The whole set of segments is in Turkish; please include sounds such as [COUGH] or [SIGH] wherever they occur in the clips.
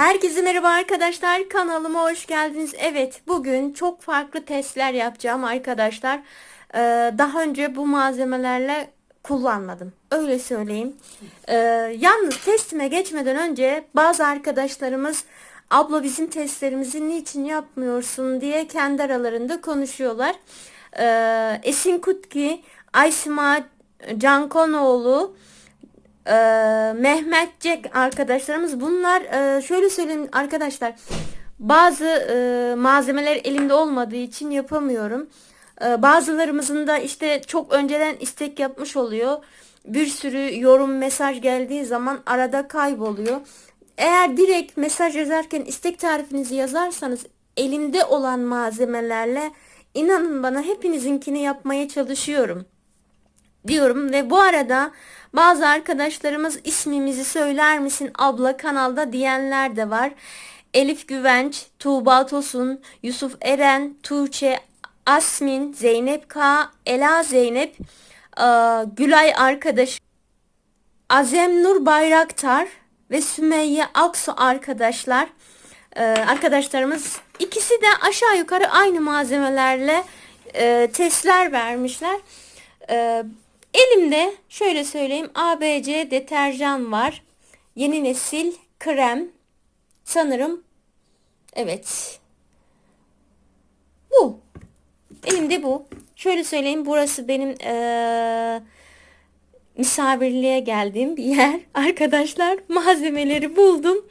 Herkese merhaba arkadaşlar kanalıma hoş geldiniz. Evet bugün çok farklı testler yapacağım arkadaşlar. Ee, daha önce bu malzemelerle kullanmadım. Öyle söyleyeyim. Ee, yalnız testime geçmeden önce bazı arkadaşlarımız abla bizim testlerimizi niçin yapmıyorsun diye kendi aralarında konuşuyorlar. Ee, Esin Kutki, Aysima Cankonoğlu, ee, Mehmet arkadaşlarımız bunlar e, şöyle söyleyeyim arkadaşlar bazı e, malzemeler elimde olmadığı için yapamıyorum. E, bazılarımızın da işte çok önceden istek yapmış oluyor. Bir sürü yorum mesaj geldiği zaman arada kayboluyor. Eğer direkt mesaj yazarken istek tarifinizi yazarsanız elimde olan malzemelerle inanın bana hepinizinkini yapmaya çalışıyorum diyorum ve bu arada bazı arkadaşlarımız ismimizi söyler misin abla kanalda diyenler de var. Elif Güvenç, Tuğba Tosun, Yusuf Eren, Tuğçe, Asmin, Zeynep K, Ela Zeynep, e, Gülay arkadaş, Azem Nur Bayraktar ve Sümeyye Aksu arkadaşlar. E, arkadaşlarımız ikisi de aşağı yukarı aynı malzemelerle e, testler vermişler. Elimde şöyle söyleyeyim ABC deterjan var. Yeni nesil krem. Sanırım evet. Bu. Elimde bu. Şöyle söyleyeyim burası benim ee, misafirliğe geldiğim bir yer. [LAUGHS] Arkadaşlar malzemeleri buldum.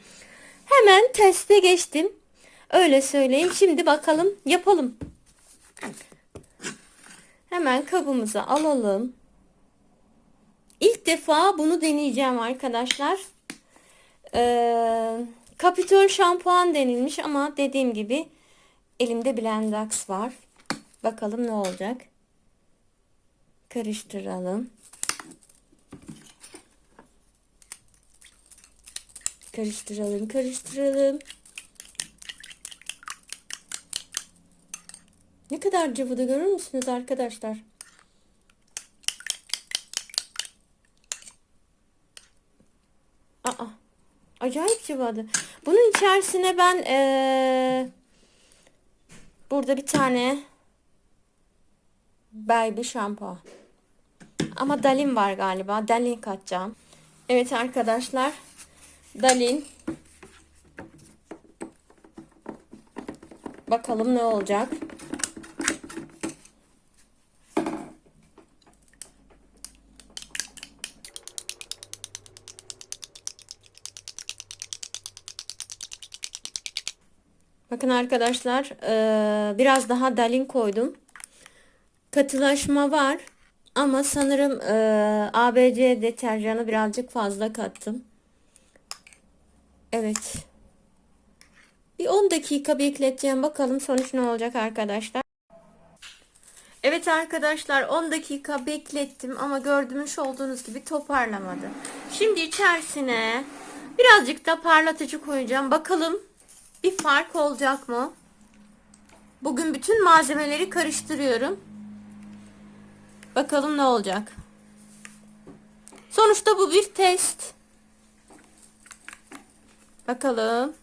Hemen teste geçtim. Öyle söyleyeyim. Şimdi bakalım yapalım. Hemen kabımızı alalım. İlk defa bunu deneyeceğim arkadaşlar. Ee, Capitol şampuan denilmiş ama dediğim gibi elimde Blendax var. Bakalım ne olacak. Karıştıralım. Karıştıralım, karıştıralım. Ne kadar cıvıdı görür müsünüz arkadaşlar? Acayip cıvadı. Bunun içerisine ben ee, burada bir tane baby şampuan. Ama Dalin var galiba. Dalin katacağım. Evet arkadaşlar. Dalin. Bakalım ne olacak. Bakın arkadaşlar biraz daha dalin koydum. Katılaşma var. Ama sanırım ABC deterjanı birazcık fazla kattım. Evet. Bir 10 dakika bekleteceğim. Bakalım sonuç ne olacak arkadaşlar. Evet arkadaşlar 10 dakika beklettim ama gördüğünüz olduğunuz gibi toparlamadı. Şimdi içerisine birazcık da parlatıcı koyacağım. Bakalım bir fark olacak mı? Bugün bütün malzemeleri karıştırıyorum. Bakalım ne olacak. Sonuçta bu bir test. Bakalım.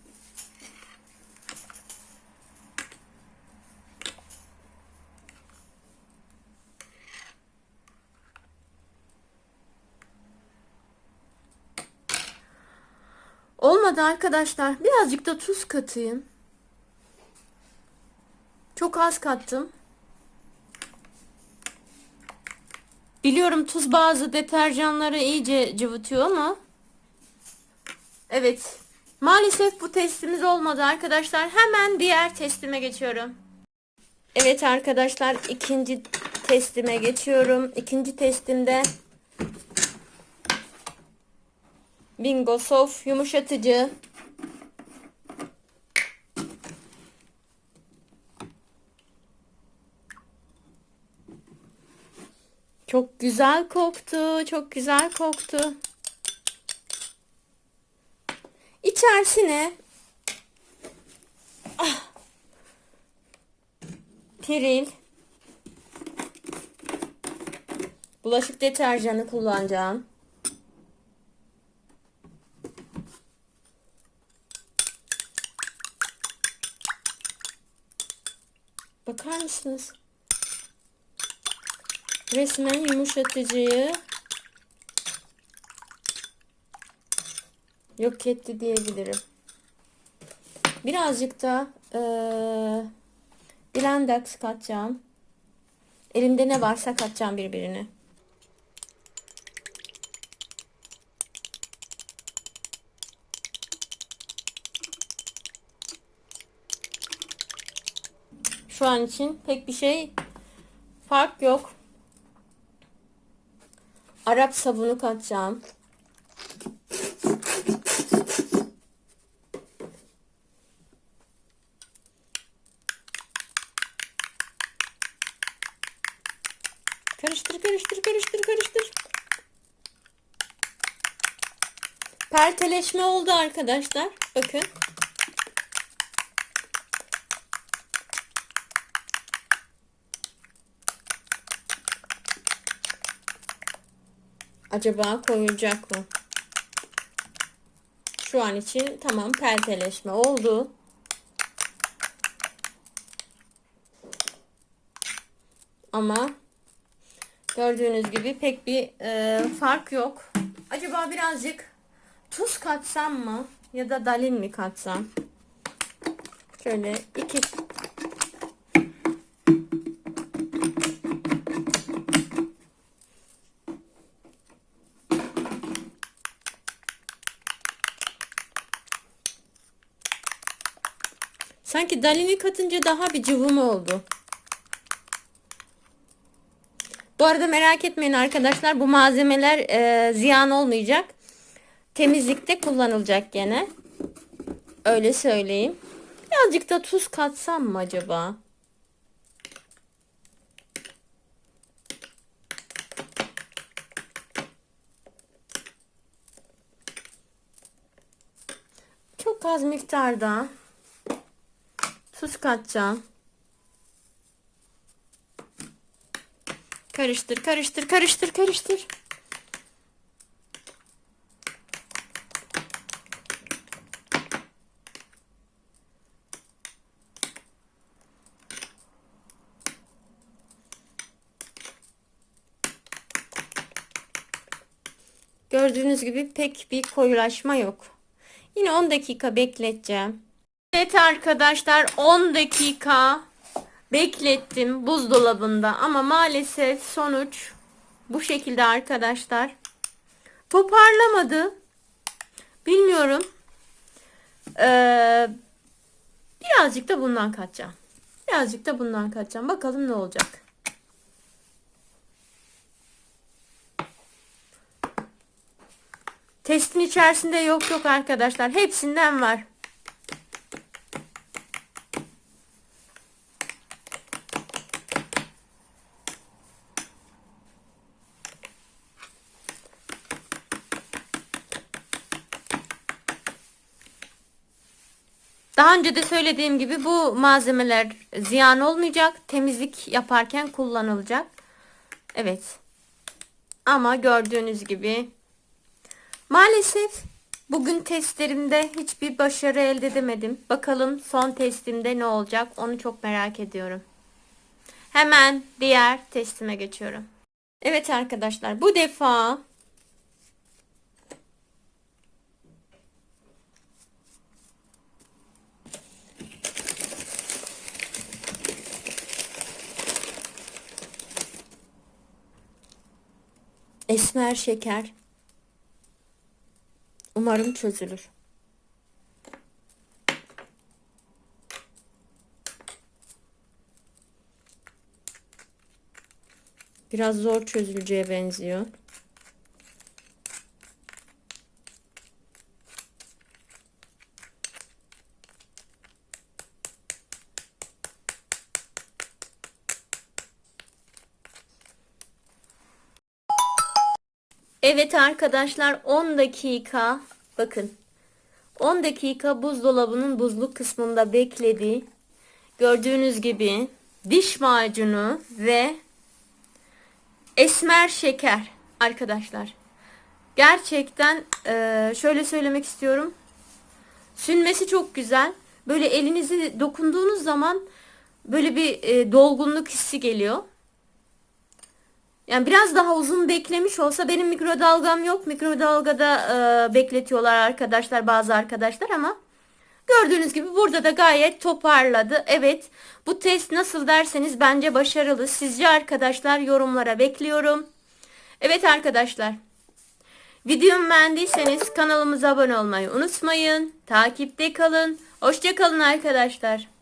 Olmadı arkadaşlar. Birazcık da tuz katayım. Çok az kattım. Biliyorum tuz bazı deterjanları iyice cıvıtıyor ama Evet. Maalesef bu testimiz olmadı arkadaşlar. Hemen diğer testime geçiyorum. Evet arkadaşlar ikinci testime geçiyorum. İkinci testimde Bingo Sof yumuşatıcı. Çok güzel koktu. Çok güzel koktu. İçerisine ah, piril bulaşık deterjanı kullanacağım. Bakar mısınız? Resmen yumuşatıcıyı yok etti diyebilirim. Birazcık da eee Blendex katacağım. Elimde ne varsa katacağım birbirine. Şu an için pek bir şey fark yok. Arap sabunu katacağım. Karıştır, karıştır, karıştır, karıştır. Perteleşme oldu arkadaşlar. Bakın. Acaba koyacak mı? Şu an için tamam pelteleşme oldu. Ama gördüğünüz gibi pek bir e, fark yok. Acaba birazcık tuz katsam mı? Ya da dalin mi katsam? Şöyle iki Sanki dalini katınca daha bir cıvım oldu. Bu arada merak etmeyin arkadaşlar. Bu malzemeler e, ziyan olmayacak. Temizlikte kullanılacak gene. Öyle söyleyeyim. Birazcık da tuz katsam mı acaba? Çok az miktarda tuz katacağım. Karıştır, karıştır, karıştır, karıştır. Gördüğünüz gibi pek bir koyulaşma yok. Yine 10 dakika bekleteceğim. Evet arkadaşlar 10 dakika beklettim buzdolabında ama maalesef sonuç bu şekilde arkadaşlar. Toparlamadı. Bilmiyorum. Ee, birazcık da bundan katacağım. Birazcık da bundan katacağım. Bakalım ne olacak. Testin içerisinde yok yok arkadaşlar. Hepsinden var. Daha önce de söylediğim gibi bu malzemeler ziyan olmayacak. Temizlik yaparken kullanılacak. Evet. Ama gördüğünüz gibi maalesef bugün testlerimde hiçbir başarı elde edemedim. Bakalım son testimde ne olacak onu çok merak ediyorum. Hemen diğer testime geçiyorum. Evet arkadaşlar bu defa Esmer şeker. Umarım çözülür. Biraz zor çözüleceğe benziyor. Evet arkadaşlar 10 dakika bakın 10 dakika buzdolabının buzluk kısmında bekledi. Gördüğünüz gibi diş macunu ve esmer şeker arkadaşlar. Gerçekten e, şöyle söylemek istiyorum. Sünmesi çok güzel. Böyle elinizi dokunduğunuz zaman böyle bir e, dolgunluk hissi geliyor. Yani biraz daha uzun beklemiş olsa benim mikrodalgam yok. Mikrodalgada e, bekletiyorlar arkadaşlar bazı arkadaşlar ama gördüğünüz gibi burada da gayet toparladı. Evet bu test nasıl derseniz bence başarılı. Sizce arkadaşlar yorumlara bekliyorum. Evet arkadaşlar videomu beğendiyseniz kanalımıza abone olmayı unutmayın. Takipte kalın. Hoşça kalın arkadaşlar.